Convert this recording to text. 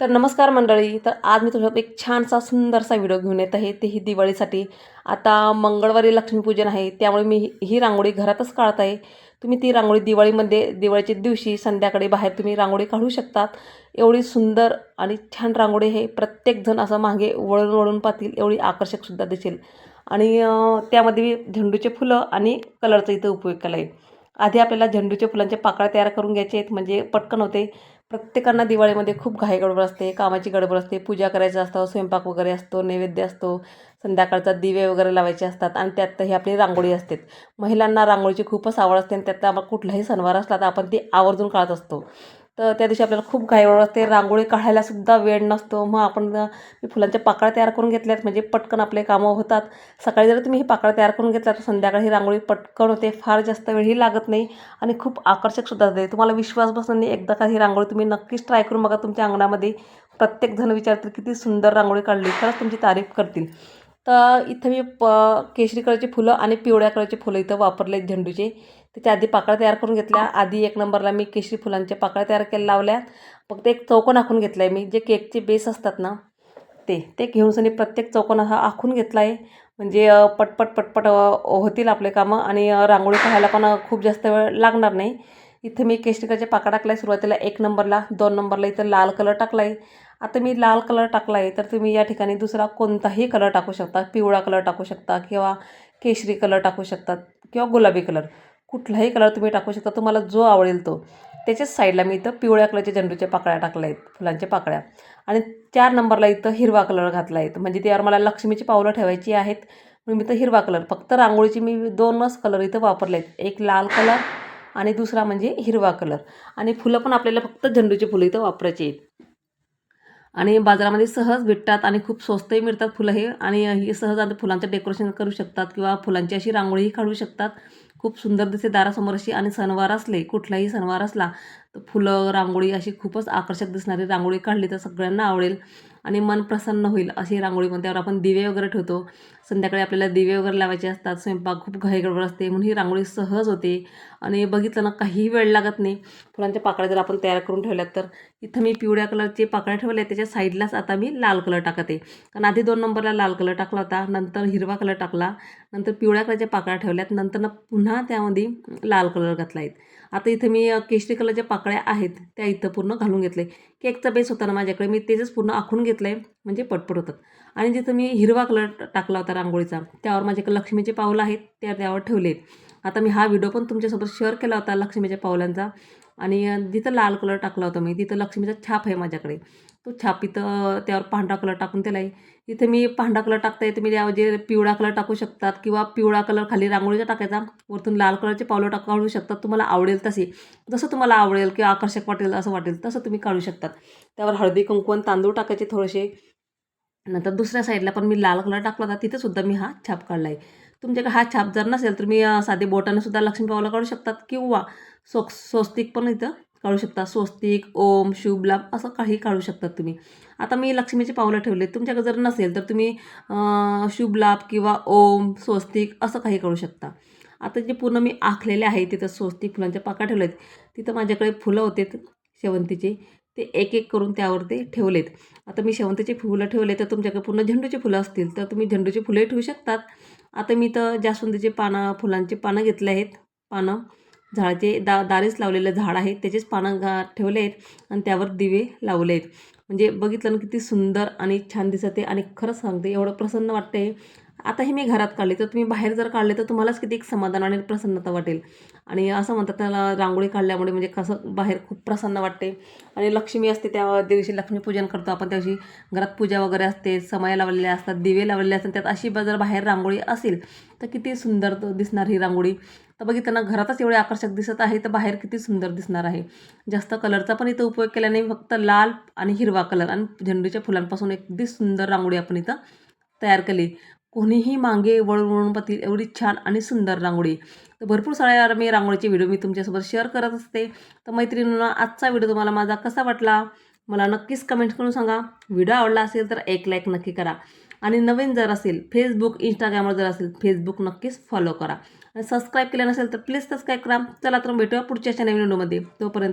तर नमस्कार मंडळी तर आज मी तुमच्यात एक छानसा सुंदरसा व्हिडिओ घेऊन येत आहे तेही दिवाळीसाठी. आता मंगळवारी लक्ष्मीपूजन आहे त्यामुळे मी ही- ही रांगोळी घरातच काढत आहे. तुम्ही ती रांगोळी दिवाळीमध्ये दिवाळीच्या दिवशी संध्याकाळी बाहेर तुम्ही रांगोळी काढू शकतात. एवढी सुंदर आणि छान रांगोळी हे प्रत्येकजण असं मागे वळून वळून पाहतील एवढी आकर्षकसुद्धा दिसेल. आणि त्यामध्ये मी झेंडूचे फुलं आणि कलरचा इथं उपयोग केला आहे आधी आपल्याला झेंडूच्या फुलांचे पाकळ्या तयार करून घ्यायचे आहेत म्हणजे पटकन होते. प्रत्येकांना दिवाळीमध्ये खूप घाई गडबड असते कामाची गडबड असते पूजा करायचं असतं स्वयंपाक वगैरे असतो नैवेद्य असतो संध्याकाळचा दिवे वगैरे लावायचे असतात आणि त्यात ही आपली रांगोळी असते. महिलांना रांगोळीची खूपच आवड असते आणि त्यात आपण कुठलाही सणवार असला तर आपण ती आवर्जून काढत असतो. तर त्या दिवशी आपल्याला खूप घाई असते. रांगोळी काढायला सुद्धा वेळ नसतो. मग आपण मी फुलांच्या पाकळ्या तयार करून घेतल्यात. म्हणजे पटकन आपले कामं होतात. सकाळी जर तुम्ही ही पाकळ्या तयार करून घेतल्या तर संध्याकाळी ही रांगोळी पटकन होते. फार जास्त वेळही लागत नाही आणि खूप आकर्षकसुद्धा असते. तुम्हाला विश्वास बसणार नाही. एकदा का ही रांगोळी तुम्ही नक्कीच ट्राय करून बघा. तुमच्या अंगणामध्ये प्रत्येकजण विचारतील किती सुंदर रांगोळी काढली. खरंच तुमची तारीफ करतील. तर इथं मी प केशरी कलरची फुलं आणि पिवळ्या कलरची फुलं इथं वापरले झेंडूचे. त्याच्या आधी पाकळ्या तयार करून घेतल्या. आधी एक नंबरला मी केशरी फुलांच्या पाकळ्या तयार केल्या लावल्या फक्त एक चौकोन आखून घेतला आहे मी. जे केकचे बेस असतात ना ते ते घेऊन सनी प्रत्येक चौकोन हा आखून घेतला आहे म्हणजे पटपट पटपट होतील आपले कामं आणि रांगोळी पाहायला पण खूप जास्त वेळ लागणार नाही. इथं मी केशरिकाचे पाका टाकला आहे सुरुवातीला एक नंबरला दोन नंबरला इथं लाल कलर टाकला आहे आता मी लाल कलर टाकला आहे तर तुम्ही या ठिकाणी दुसरा कोणताही कलर टाकू शकता. पिवळा कलर टाकू शकता किंवा केशरी कलर टाकू शकतात किंवा गुलाबी कलर. कुठलाही कलर तुम्ही टाकू शकता तुम्हाला जो आवडेल तो. त्याच्याच साईडला मी इथं पिवळ्या कलरच्या झेंडूच्या पाकळ्या टाकल्या आहेत फुलांच्या पाकळ्या. आणि चार नंबरला इथं हिरवा कलर घातला आहे. म्हणजे त्यावर मला लक्ष्मीची पावलं ठेवायची आहेत. म्हणून मी तर हिरवा कलर फक्त रांगोळीची मी दोनच कलर इथं वापरले आहेत. एक लाल कलर आणि दुसरा म्हणजे हिरवा कलर आणि फुलं पण आपल्याला फक्त झेंडूची फुलं इथं वापरायची आहेत. आणि बाजारामध्ये सहज भेटतात आणि खूप स्वस्तही मिळतात फुलं हे. आणि ही सहज आता फुलांचं डेकोरेशन करू शकतात किंवा फुलांची अशी रांगोळीही काढू शकतात. खूप सुंदर दिसते दारासमोर अशी आणि सणवार असले कुठलाही सणवार असला तर फुलं रांगोळी अशी खूपच आकर्षक दिसणारी रांगोळी काढली तर सगळ्यांना आवडेल आणि मन प्रसन्न होईल अशी रांगोळी पण त्यावर आपण दिवे वगैरे ठेवतो. संध्याकाळी आपल्याला दिवे वगैरे लावायचे असतात स्वयंपाक खूप घाईगडबड असते म्हणून ही रांगोळी सहज होते आणि बघितलं ना काहीही वेळ लागत नाही. फुलांच्या पाकळ्या जर आपण तयार करून ठेवल्यात तर इथं मी पिवळ्या कलरचे पाकळ्या ठेवल्या त्याच्या साईडलाच आता मी लाल कलर टाकते. कारण आधी दोन नंबरला लाल कलर टाकला होता नंतर हिरवा कलर टाकला नंतर पिवळ्या कलरच्या पाकळ्या ठेवल्यात. नंतर ना पुन्हा त्यामध्ये लाल कलर घातला आहेत आता इथं मी केशरी कलरच्या पाकळ्या आहेत त्या इथं पूर्ण घालून घेतले केकचा बेस होता ना माझ्याकडे मी तेच पूर्ण आखून घेतलं आहे म्हणजे पटपट होतात आणि जिथं मी हिरवा कलर टाकला होता रांगोळीचा त्यावर माझ्याकडे लक्ष्मीचे पावलं आहेत त्या त्यावर ठेवले आहेत आता मी हा व्हिडिओ पण तुमच्यासोबत शेअर केला होता लक्ष्मीच्या पावलांचा. आणि जिथं लाल कलर टाकला होता मी तिथं लक्ष्मीचा छाप आहे माझ्याकडे. तो छाप इथं त्यावर पांढरा कलर टाकून त्याला आहे. इथे मी पांढरा कलर टाकता येते म्हणजे मी त्याऐवजी पिवळा कलर टाकू शकतात किंवा पिवळा कलर खाली रांगोळीचा टाकायचा वरतून लाल कलरचे पावलं टाक काढू शकतात. तुम्हाला आवडेल तसे. जसं तुम्हाला आवडेल किंवा आकर्षक वाटेल असं वाटेल तसं तुम्ही काढू शकतात. त्यावर हळदी कुंकू आणि तांदूळ टाकायचे थोडेसे. नंतर दुसऱ्या साईडला पण मी लाल कलर टाकला होता. तिथेसुद्धा मी हा छाप काढला आहे. तुमच्याकडे हा छाप जर नसेल तर मी साधे बोटाने सुद्धा लक्ष्मी पावलं काढू शकतात किंवा सो स्वस्तिक पण इथं काढू शकता. स्वस्तिक ओम शुभ लाभ असं काही काढू शकता तुम्ही. आता मी लक्ष्मीचे पावलं ठेवले तुमच्याकडे जर नसेल तर तुम्ही शुभ लाभ किंवा ओम स्वस्तिक असं काही काढू शकता. आता जे पूर्ण मी आखलेले आहे तिथं स्वस्तिक फुलांच्या पाका ठेवलेत. तिथं माझ्याकडे फुलं होते शेवंतीचे. ते एक एक करून त्यावर ते ठेवलेत. आता मी शेवंतीचे फुलं ठेवले तर तुमच्याकडे पूर्ण झेंडूची फुलं असतील तर तुम्ही झेंडूची फुले ठेवू शकतात. आता मी तर जास्वंदीचे पानं फुलांची पानं घेतले आहेत. पानं. झाडाचे दा दारेच लावलेलं झाड आहे त्याचेच पानं गा ठेवले आहेत आणि त्यावर दिवे लावले आहेत म्हणजे बघितलं ना किती सुंदर आणि छान दिसते आणि आणि खरंच सांगते एवढं प्रसन्न वाटते आता हे मी घरात काढले तर तुम्ही बाहेर जर काढले तर तुम्हालाच किती एक समाधान आणि प्रसन्नता वाटेल. आणि असं म्हणतात त्याला रांगोळी काढल्यामुळे म्हणजे कसं बाहेर खूप प्रसन्न वाटते. आणि लक्ष्मी असते त्या दिवशी लक्ष्मीपूजन करतो आपण. त्या दिवशी घरात पूजा वगैरे असते समाया लावलेल्या असतात दिवे लावलेले असतात. त्यात अशी जर बाहेर रांगोळी असेल तर किती सुंदर दिसणार ही रांगोळी. तर बघितलं ना घरातच एवढे आकर्षक दिसत आहे तर बाहेर किती सुंदर दिसणार आहे. जास्त कलरचा पण इथं उपयोग केल्याने फक्त लाल आणि हिरवा कलर आणि झेंडूच्या फुलांपासून अगदी सुंदर रांगोळी आपण इथं तयार केली. कोणीही मागे वळून वळून एवढी छान आणि सुंदर रांगोळी. तर भरपूर साऱ्या मी रांगोळीचे व्हिडिओ मी तुमच्यासोबत शेअर करत असते. तर मैत्रिणींना आजचा व्हिडिओ तुम्हाला माझा कसा वाटला? मला नक्कीच कमेंट करून सांगा. व्हिडिओ आवडला असेल तर एक लाईक नक्की करा. आणि नवीन जर असेल फेसबुक इंस्टाग्रामवर जर असेल फेसबुक नक्कीच फॉलो करा. आणि सबस्क्राईब केलं नसेल तर प्लीज सबस्क्राईब करा. चला तर भेटूया पुढच्या नवीन व्हिडिओमध्ये तोपर्यंत